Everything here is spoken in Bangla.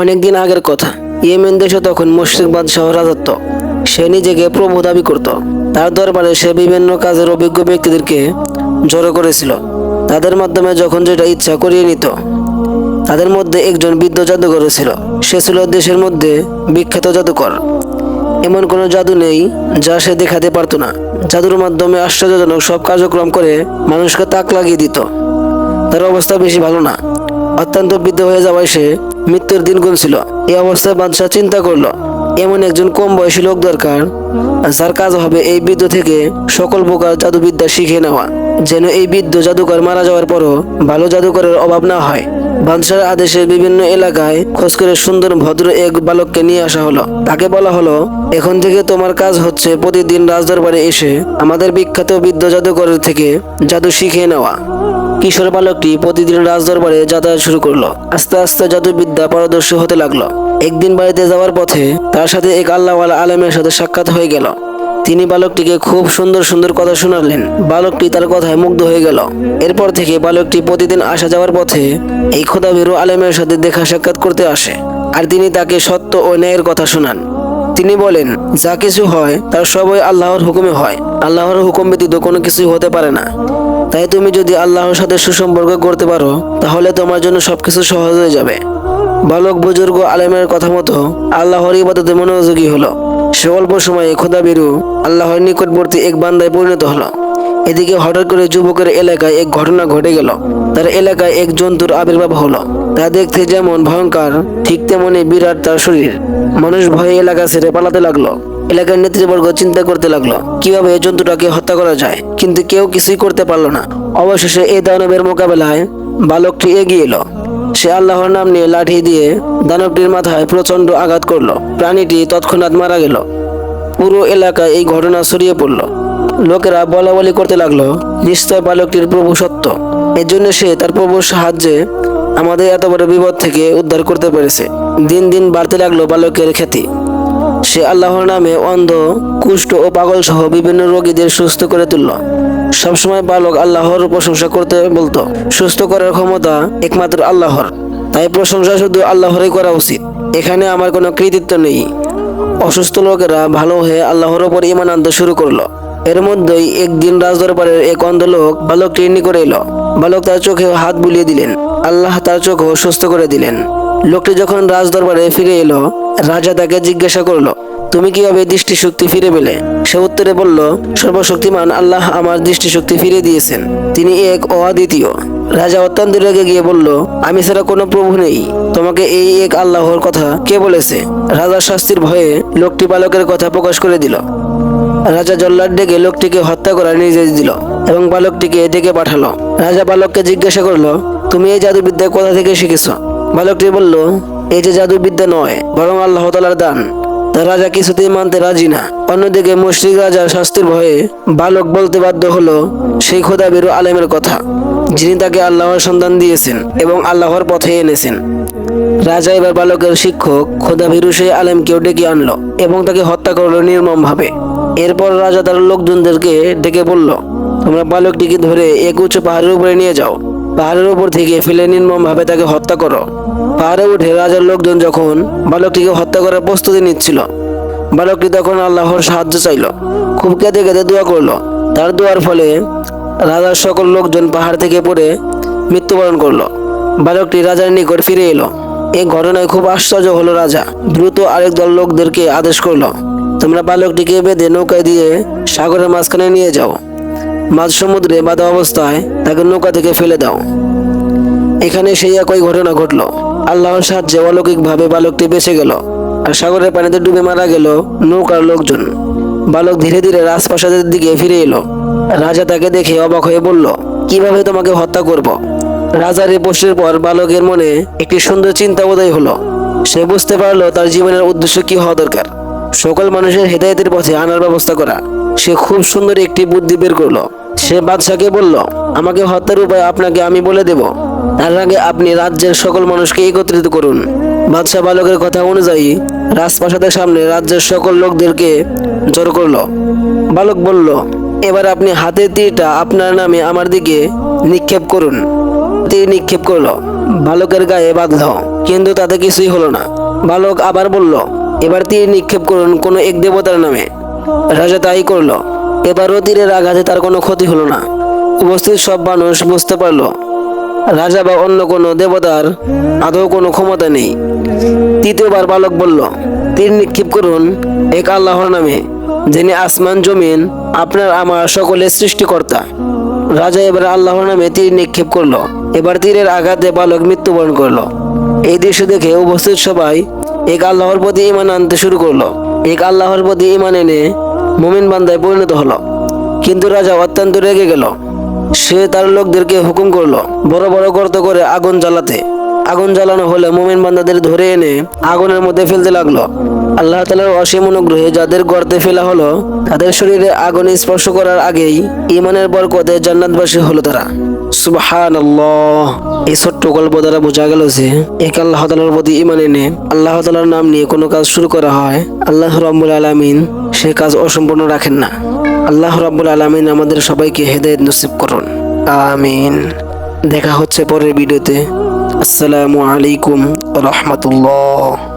অনেকদিন আগের কথা। ইয়েমেন দেশে তখন মুশরিক বাদশাহ রাজত্ব। সে নিজেকে প্রভু দাবি করত। তার দরবারে সে বিভিন্ন কাজের অভিজ্ঞ ব্যক্তিদেরকে জড়ো করেছিল। তাদের মাধ্যমে যখন যেটা ইচ্ছা করিয়ে নিত, তাদের মধ্যে একজন বৃদ্ধ জাদুঘর ছিল। সে ছিল দেশের মধ্যে বিখ্যাত জাদুকর। এমন কোনো জাদু নেই যা সে দেখাতে পারতো না। জাদুর মাধ্যমে আশ্চর্যজনক সব কার্যক্রম করে মানুষকে তাক লাগিয়ে দিত। তার অবস্থা বেশি ভালো না। অত্যন্ত বৃদ্ধ হয়ে যাওয়ায় সে মৃত্যুর দিন গুনছিল। এই অবস্থায় বাদশাহ চিন্তা করল, এমন একজন কম বয়সী লোক দরকার, যার কাজ হবে এই বৃদ্ধ থেকে সকল প্রকার জাদুবিদ্যা শিখে নেওয়া, যেন এই বৃদ্ধ জাদুকর মারা যাওয়ার পরও ভালো জাদুকরের অভাব না হয়। বাদশার আদেশে বিভিন্ন এলাকায় খোঁজ করে সুন্দর ভদ্র এক বালককে নিয়ে আসা হলো। তাকে বলা হলো, এখন থেকে তোমার কাজ হচ্ছে প্রতিদিন রাজদরবারে এসে আমাদের বিখ্যাত বৃদ্ধ জাদুকরের থেকে জাদু শিখে নেওয়া। কিশোর বালকটি প্রতিদিন রাজদরবারে যাতায়াত শুরু করল। আস্তে আস্তে জাদুবিদ্যা পারদর্শী হতে লাগল। একদিন বাড়িতে যাওয়ার পথে তার সাথে এক আল্লাহওয়ালা আলেমের সাথে সাক্ষাৎ হয়ে গেল। তিনি বালকটিকে খুব সুন্দর সুন্দর কথা শোনালেন। বালকটি তার কথায় মুগ্ধ হয়ে গেল। এরপর থেকে বালকটি প্রতিদিন আসা যাওয়ার পথে এই খোদাবিরু আলেমের সাথে দেখা সাক্ষাৎ করতে আসে আর তিনি তাকে সত্য ও ন্যায়ের কথা শোনান। তিনি বলেন, যা কিছু হয়, তার সবই আল্লাহর হুকুমে হয়। আল্লাহর হুকুম ব্যতীত কোনো কিছুই হতে পারে না। তাই তুমি যদি আল্লাহর সাথে সুসম্পর্ক করতে পারো, তাহলে তোমার জন্য সবকিছু সহজ হয়ে যাবে। বালক, বুজুর্গ, আলেমের কথা মতো আল্লাহর ইবাদতে মনোযোগী হলো। সে অল্প সময়ে খোদা বেরু আল্লাহর নিকটবর্তী এক বান্দায় পরিণত হলো। এদিকে হঠাৎ করে যুবকের এলাকায় এক ঘটনা ঘটে গেল। তার এলাকায় এক জন্তুর আবির্ভাব হলো। তা দেখতে যেমন ভয়ঙ্কর, ঠিক তেমনি বিরাট তার শরীর। মানুষ ভয়ে এলাকা ছেড়ে পালাতে লাগল। এলাকার নেতৃবর্গ চিন্তা করতে লাগল, কীভাবে এই জন্তুটাকে হত্যা করা যায়? কিন্তু কেউ কিছুই করতে পারল না। অবশেষে এই দানবের মোকাবেলায় বালকটি এগিয়ে এলো। সে আল্লাহর নাম নিয়ে লাঠি দিয়ে দানবটির মাথায় প্রচণ্ড আঘাত করল। প্রাণীটি তৎক্ষণাৎ মারা গেল। পুরো এলাকায় এই ঘটনা ছড়িয়ে পড়ল। লোকেরা বলা বলি করতে লাগল, নিশ্চয় বালকটির প্রভু সত্য। এর জন্য সে তার প্রভুর সাহায্যে আমাদের এত বড় বিপদ থেকে উদ্ধার করতে পেরেছে। দিন দিন বাড়তে লাগল বালকের খ্যাতি। সে আল্লাহর নামে অন্ধ, কুষ্ঠ ও পাগল সহ বিভিন্ন রোগীদের সুস্থ করে তুলল। সবসময় বালক আল্লাহর প্রশংসা করতে বলতো। সুস্থ করার ক্ষমতা একমাত্র আল্লাহর। তাই প্রশংসা শুধু আল্লাহরই করা উচিত। এখানে আমার কোনো কৃতিত্ব নেই। অসুস্থ লোকেরা ভালো হয়ে আল্লাহর ওপর ইমান আনতে শুরু করল। এর মধ্যেই একদিন রাজদরবারের এক অন্ধ লোক বালকটি করে এলো। বালক তার চোখে হাত বুলিয়ে দিলেন। আল্লাহ তার চোখও সুস্থ করে দিলেন। লোকটি যখন রাজদরবারে ফিরে এলো রাজা তাকে জিজ্ঞাসা করল, তুমি কীভাবে দৃষ্টিশক্তি ফিরে পেলে? সে উত্তরে বলল, সর্বশক্তিমান আল্লাহ আমার দৃষ্টিশক্তি ফিরে দিয়েছেন। তিনি এক অদ্বিতীয়। রাজা অত্যন্ত রেগে গিয়ে বলল, আমি ছাড়া কোনো প্রভু নেই। তোমাকে এই এক আল্লাহর কথা কে বলেছে? রাজার শাস্তির ভয়ে লোকটি বালকের কথা প্রকাশ করে দিল। রাজা জল্লাদ ডেকে লোকটিকে হত্যা করার নির্দেশ দিল এবং বালকটিকে ডেকে পাঠালো। রাজা বালককে জিজ্ঞাসা করল, তুমি এই জাদুবিদ্যা কোথা থেকে শিখেছ? বালকটি বলল এই যে জাদুবিদ্যা নয়, বরং আল্লাহ তালার দান। রাজা কিছুতেই মানতে রাজি না। অন্যদিকে মুশরিক রাজার শাস্তির ভয়ে বালক বলতে বাধ্য হলো সেই খোদা বেরু আলেমের কথা, যিনি তাকে আল্লাহর সন্ধান দিয়েছেন এবং আল্লাহর পথে এনেছেন। রাজা এবার বালকের শিক্ষক খোদা ভীরু সেই আলেমকেও ডেকে আনলো এবং তাকে হত্যা করল নির্মমভাবে। এরপর রাজা তার লোকজনদেরকে ডেকে বলল, তোমরা বালকটিকে ধরে এক উঁচু পাহাড়ের উপরে নিয়ে যাও। পাহাড়ের উপর থেকে ফেলে নির্মমভাবে তাকে হত্যা করো। পাহাড়ে উঠে রাজার লোকজন যখন বালকটিকে হত্যা করার প্রস্তুতি নিচ্ছিল, বালকটি তখন আল্লাহর সাহায্য চাইল। খুব কেঁদে কেঁদে দোয়া করল। তার দোয়ার ফলে রাজার সকল লোকজন পাহাড় থেকে পড়ে মৃত্যুবরণ করল। বালকটি রাজার নিকট ফিরে এলো। এই ঘটনায় খুব আশ্চর্য হলো রাজা। দ্রুত আরেক দল লোকদেরকে আদেশ করল, তোমরা বালকটিকে বেঁধে নৌকায় দিয়ে সাগরের মাঝখানে নিয়ে যাও। মাঝ সমুদ্রে বাঁধা অবস্থায় তাকে নৌকা থেকে ফেলে দাও। এখানে সেই একই ঘটনা ঘটলো। আল্লাহর সাহায্যে অলৌকিকভাবে বালকটি বেঁচে গেল আর সাগরের পানিতে ডুবে মারা গেল নৌকার লোকজন। বালক ধীরে ধীরে রাজপ্রাসাদের দিকে ফিরে এলো। রাজা তাকে দেখে অবাক হয়ে বলল, কীভাবে তোমাকে হত্যা করব। রাজার এই প্রশ্নের পর বালকের মনে একটি সুন্দর চিন্তা উদয় হলো। সে বুঝতে পারল তার জীবনের উদ্দেশ্য কি হওয়া দরকার। সকল মানুষের হেদায়তের পথে আনার ব্যবস্থা করা। সে খুব সুন্দর একটি বুদ্ধি বের করল। সে বাদশাকে বলল, আমাকে হত্যার উপায় আপনাকে আমি বলে দেব। তার আগে আপনি রাজ্যের সকল মানুষকে একত্রিত করুন। বাদশাহ বালকের কথা অনুযায়ী রাজপ্রাসাদের সামনে রাজ্যের সকল লোকদেরকে জড়ো করল। বালক বলল, এবার আপনি হাতের তীরটা আপনার নামে আমার দিকে নিক্ষেপ করুন। তীর নিক্ষেপ করল। বালকের গায়ে বাঁধল কিন্তু তাতে কিছুই হলো না। বালক আবার বলল এবার তীর নিক্ষেপ করুন কোনো এক দেবতার নামে। রাজা তাই করল। এবারও তীরের আঘাতে তার কোনো ক্ষতি হলো না। উপস্থিত সব মানুষ বুঝতে পারল। রাজা বা অন্য কোনো দেবতার আদৌ কোনো ক্ষমতা নেই। তৃতীয়বার বালক বলল, তীর নিক্ষেপ করুন এক আল্লাহর নামে, যিনি আসমান, জমিন, আপনার, আমার সকলের সৃষ্টিকর্তা। রাজা এবার আল্লাহর নামে তীর নিক্ষেপ করল। এবার তীরের আঘাতে বালক মৃত্যুবরণ করল। এই দৃশ্য দেখে উপস্থিত সবাই এক আল্লাহর প্রতি ইমান আনতে শুরু করল। এক আল্লাহর প্রতি ইমান এনে মুমিন বান্দায় পরিণত হলো। কিন্তু রাজা অত্যন্ত রেগে গেল। সে তার লোকদেরকে হুকুম করল, বড় বড় গর্ত করে আগুন জ্বালাতে। আগুন জ্বালানো হলে মুমিন বান্দাদের ধরে এনে আগুনের মধ্যে ফেলতে লাগল। আল্লাহ তালার অসীম অনুগ্রহে যাদের গর্তে ফেলা হলো, তাদের শরীরে আগুন স্পর্শ করার আগেই ইমানের বরকতে জান্নাতবাসী হলো তারা। সুবহান এই ছোট্ট গল্প দ্বারা বোঝা গেল যে, এক আল্লাহ তালার প্রতি ইমান এনে আল্লাহ তালার নাম নিয়ে কোনো কাজ শুরু করা হয়, আল্লাহ রব্বুল আলমিন সে কাজ অসম্পূর্ণ রাখেন না। আল্লাহ রব্বুল আলমিন আমাদের সবাইকে হেদায়ত নসিব করুন। আমিন। দেখা হচ্ছে পরের ভিডিওতে। আসসালামু আলাইকুম রহমতুল্লাহ।